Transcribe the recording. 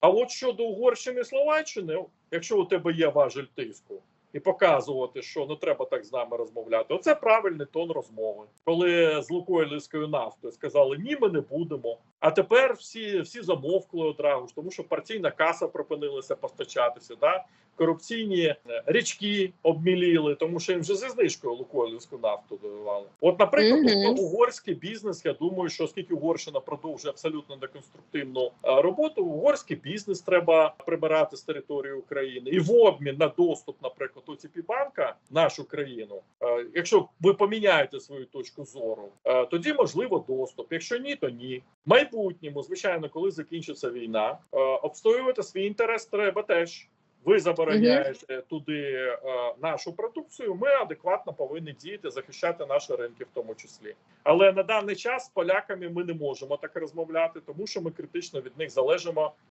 А от щодо Угорщини Словаччини, якщо у тебе є важель тиску, і показувати, що не треба так з нами розмовляти, оце правильний тон розмови. Коли з Лукойлівською нафтою сказали ні, ми не будемо. А тепер всі всі замовкли одразу ж, тому що партійна каса припинилася постачатися. Да? Корупційні е, річки обміліли, тому що їм вже зі знижкою Лукойлівську нафту давали. От, наприклад, Мгм. угорський бізнес. Я думаю, що оскільки Угорщина продовжує абсолютно неконструктивну е, роботу, угорський бізнес треба прибирати з території України і в обмін на доступ, наприклад, ОТП банка нашу країну. е, Якщо ви поміняєте свою точку зору, е, тоді можливо доступ. Якщо ні, то ні. В майбутньому, звичайно, коли закінчиться війна, е, обстоювати свій інтерес треба теж. Ви забороняєте туди е, нашу продукцію. Ми адекватно повинні діяти, захищати наші ринки, в тому числі. Але на даний час з поляками ми не можемо так розмовляти, тому що ми критично від них залежимо